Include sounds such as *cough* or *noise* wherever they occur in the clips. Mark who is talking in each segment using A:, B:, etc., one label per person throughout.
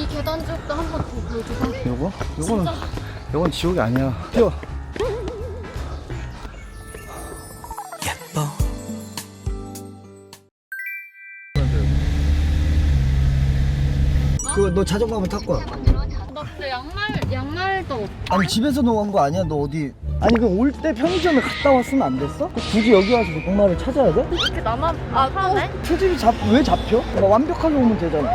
A: 이 계단 쪽도 한 번 더 보여줘봐.
B: 요거? 요거는 요건 지옥이 아니야. 뛰어. 그거 너 자전거 한번 탈 거야.
A: 나 근데 양말 양말도 없.
B: 아니 집에서 놓은 거 아니야? 너 어디? 아니 그럼 올때 편의점에 갔다 왔으면 안 됐어? 굳이 여기 와서 그 양말을 찾아야 돼?
A: 이렇게 나만 아 그러네.
B: 표집이 잡, 왜 잡혀? 뭐 완벽하게 오면 되잖아.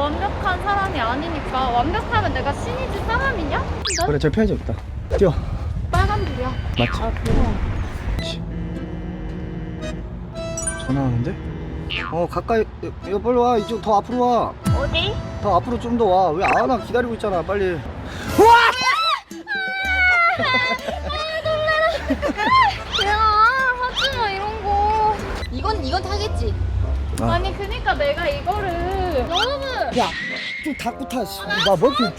A: 완벽한 사람이 아니니까 완벽하면 내가 신이지 사람이냐?
B: 그래 저 편의점 있다. 뛰어.
A: 빨간불이야.
B: 맞지?
A: 아 그럼.
B: 전화 오는데? 어 가까이 이거 빨리 와 이쪽 더 앞으로 와.
A: 어디?
B: 더 앞으로 좀 더 와. 왜안 와? 기다리고 있잖아. 빨리.
A: 야 하지마 이런 거. 이건 이건 타겠지.
B: 아.
A: 아니 그니까 내가 이거를 여러분
B: 야, 좀 닫고 타. 씨. 나뭐 이렇게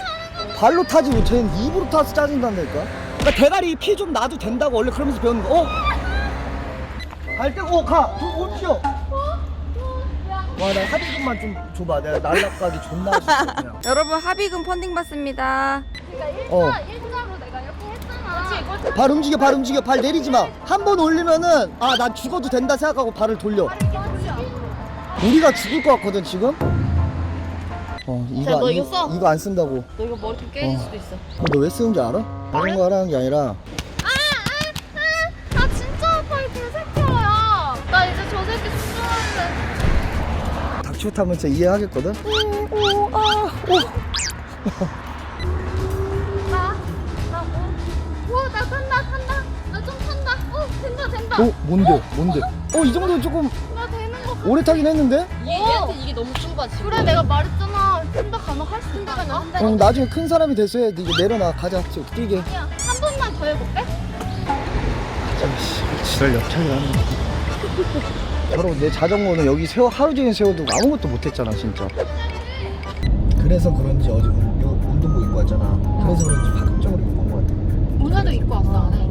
B: 발로 타지 뭐 쟤는 입으로 타서 짜증난다니까. 그러니까 대가리 피좀 놔도 된다고 원래 그러면서 배우는 거. 어? 갈 때, 어, 가. 두, 올 뛰어. 와, 나 합의금만 좀 줘봐. 내가 날라가기 존나 싫어, 그냥. *laughs*
C: 여러분 합의금 펀딩 받습니다.
A: 그러니까 일자
B: 어.
A: 일자로 내가 이렇게 했잖아. 그렇지
B: 발 움직여, 발 움직여. 발 내리지 마. 한 번 올리면은, 아, 난 죽어도 된다 생각하고 발을 돌려. 우리가 죽을 것 같거든, 지금? 어, 이거,
A: 자, 너
B: 안-
A: 이거 써.
B: 이거 안 쓴다고.
A: 너 이거 머리 좀 깨질
B: 어.
A: 수도 있어.
B: 너 왜 쓰는 줄 알아? 다른 거 하라는 게 아니라
A: 아 진짜 아파 이 개새끼야. 나 이제 저 새끼 수술할래.
B: 닥치고 진짜 이해하겠거든?
A: 나, 나, 오, 오, 나 탄다, 탄다. 나 좀 탄다. 오, 된다, 된다.
B: 어? 뭔데? 뭔데? 어, 이 정도면 조금
A: 나 되는 거 같아.
B: 오래 타긴 했는데?
A: 얘한테 이게 너무 좁아 지금. 그래, 내가 말했잖아. 혼자 가면 할수 있다. 나 혼자.
B: 어, 나중에 큰 사람이 돼. 이제 내려놔. 가자. 저, 뛰게.
A: 야, 한 번만 더 해볼게.
B: 씨, 지랄 옆차기 하는 거. 바로 *laughs* 내 자전거는 여기 세워 하루 종일 세워두고 아무것도 못했잖아 진짜 그래서 그런지 어제 요 운동복 입고 왔잖아 그래서 그런지 파격적으로 입고 온거 같아
A: 오늘도 입고 왔어, 안에.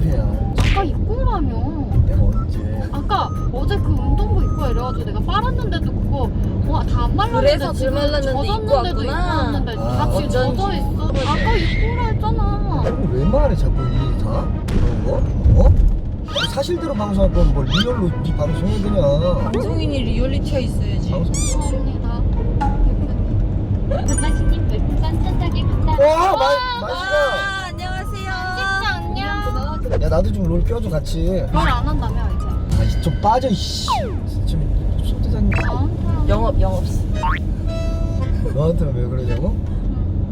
B: 그래야
A: 아까 입고 오라며.
B: 내가 언제
A: 아까 어제 그 운동복 입고 와 이래가지고 내가 빨았는데도 안 말랐는데
C: 그래서
A: 지금
C: 덜 말랐는데 입고
A: 젖었는데도 입고
C: 왔구나.
A: 왔는데
B: 아,
A: 다 지금
C: 어쩐지.
A: 젖어 있어 아까 입고 오라 했잖아
B: 왜 말해 자꾸 이 다? 그런 거? 어? 사실대로 방송할 거면 뭘 리얼로 네 방송해 그냥
C: 방송인이 리얼리티가 있어야지.
B: 방송
A: 죄송합니다 단마시님 별풍선 천장에 감사
B: 와 마, 마시가
C: 아, 안녕하세요.
A: 안녕
B: 야 나도 좀 롤 껴줘 같이
A: 말 안 한다며 이제
B: 아이 좀 빠져 이씨 지금
A: 사람
C: 영업 영업.
B: 너한테 왜 그러냐고?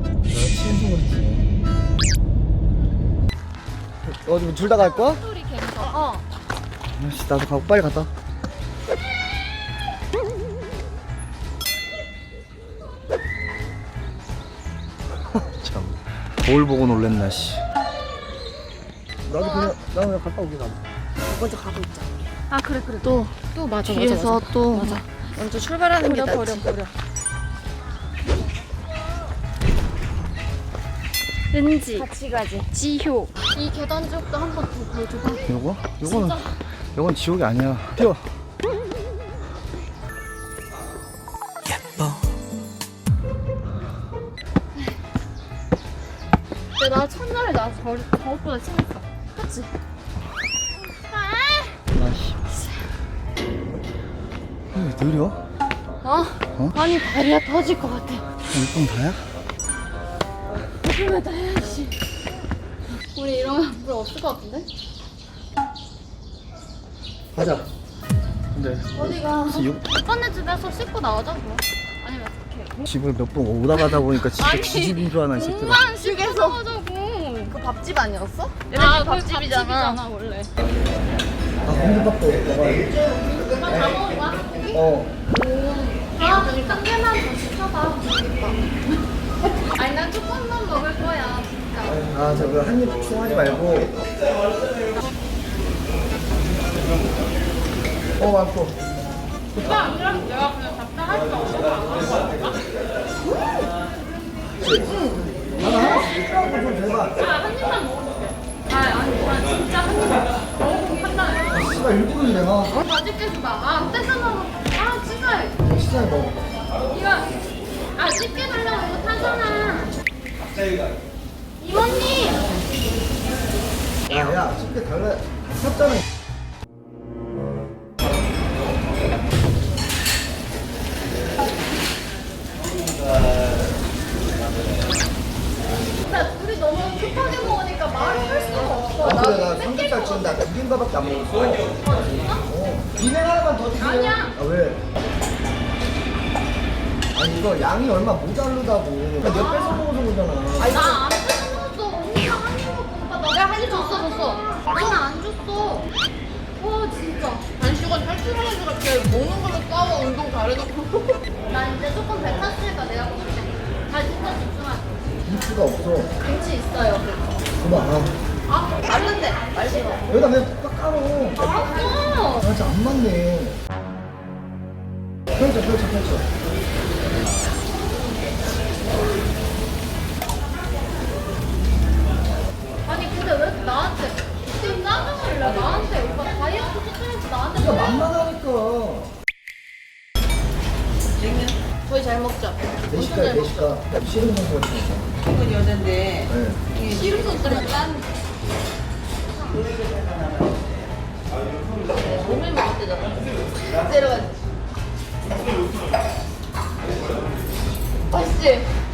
B: 나 취해서 그렇지 어디 둘다 갈 거야?
A: 소리 괜찮아 어
B: 아씨 나도 가고 빨리 갔다 *laughs* 참 거울 보고 놀랬나 씨 나도 그냥 나 그냥 갔다 오게 나도
C: 먼저 가고 있자.
A: 아 그래 그래 또 또 맞아
C: 뒤에서 또
A: 맞아.
C: 먼저 출발하는 게
A: 버려
C: 낫지.
A: 버려 왠지.
C: 같이 가지.
A: 지효. 이 계단 쪽도 한 번 더 보여줘봐.
B: 요거? 요거는 요건 지옥이 아니야. 뛰어.
A: 근데 나 첫날에 나 저, 저것보다 심했어. 그치?
B: 느려?
A: 어?
B: 어?
A: 아니 다리가 터질 것 같아
B: 이പ്പം 다야?
A: 그러면 다 해야지 우리 이러면 물 없을 것 같은데?
B: 가자 근데
A: 어디가?
B: 육-
A: 오빠네 집에서 씻고 나오자고 아니면 어떡해
B: 집을 몇 번 오다 가다 보니까 진짜
A: 아니,
B: 지집인 줄 아나 이 새끼가
A: 공만 씻고 나오자고
C: 그 밥집 아니었어?
A: 아, 그 밥집이잖아 원래
B: 아 공깃밥도 먹어야
A: 다 먹은 거야?
B: 어
A: 아, 한 개만 더 시켜봐 아니 난 조금만 먹을 거야 진짜
B: 아, 저거 한입 충하지 말고. 어, 많고.
A: 오빠 안 그러면 내가 그냥 수 없어서 안 하는 거야
B: 하나씩 거좀 줘봐.
A: 아, 한 입만 먹어줄게. 아, 아니, 나 진짜 한 입만. 판단해.
B: 씨발, 일부러 이래, 너.
A: 맛있게 줘봐. 아, 떼서 먹어. 아, 진짜.
B: 시장에 먹어.
A: 이거. 야, 집게 달라고 이거 타잖아. 이모님!
B: 야, 야, 쉽게 달라. 샀잖아. 지금 나두 개인가밖에 안 먹었어.
A: 어.
B: 비냉 하나만 더 주세요.
A: 아니야.
B: 아, 왜? 아니, 이거 양이 얼마 모자르다고. 아, 내가 뺏어 먹어서 그러잖아.
A: 나안 뺏어먹었어. 언니가 한입 먹고 오빠 너 내가 한입 줬어, 줬어. 나는 안 줬어. 와, 진짜.
C: 단식은 탈출하는 줄 알게 먹는 걸로 싸워 운동 잘해놓고.
B: 여기다 그냥 딱 깔어.
A: 알았어.
B: 아, 진짜 안 맞네. 펼쳐, 펼쳐, 펼쳐.
A: 아니, 근데 왜 나한테 지금 짜증을 내? 나한테 오빠 다이어트 추천해서 나한테
B: 진짜
A: 왜?
B: 만만하니까.
C: 저희 잘 먹자.
B: 내 시가야, 내 시가. 씨름 선수 같은 거.
D: 이건 여잔데
B: 네.
C: 씨름 소스를 짠. 몸을 먹을 때잖아. 때려가지고. 맛있지?
B: 와.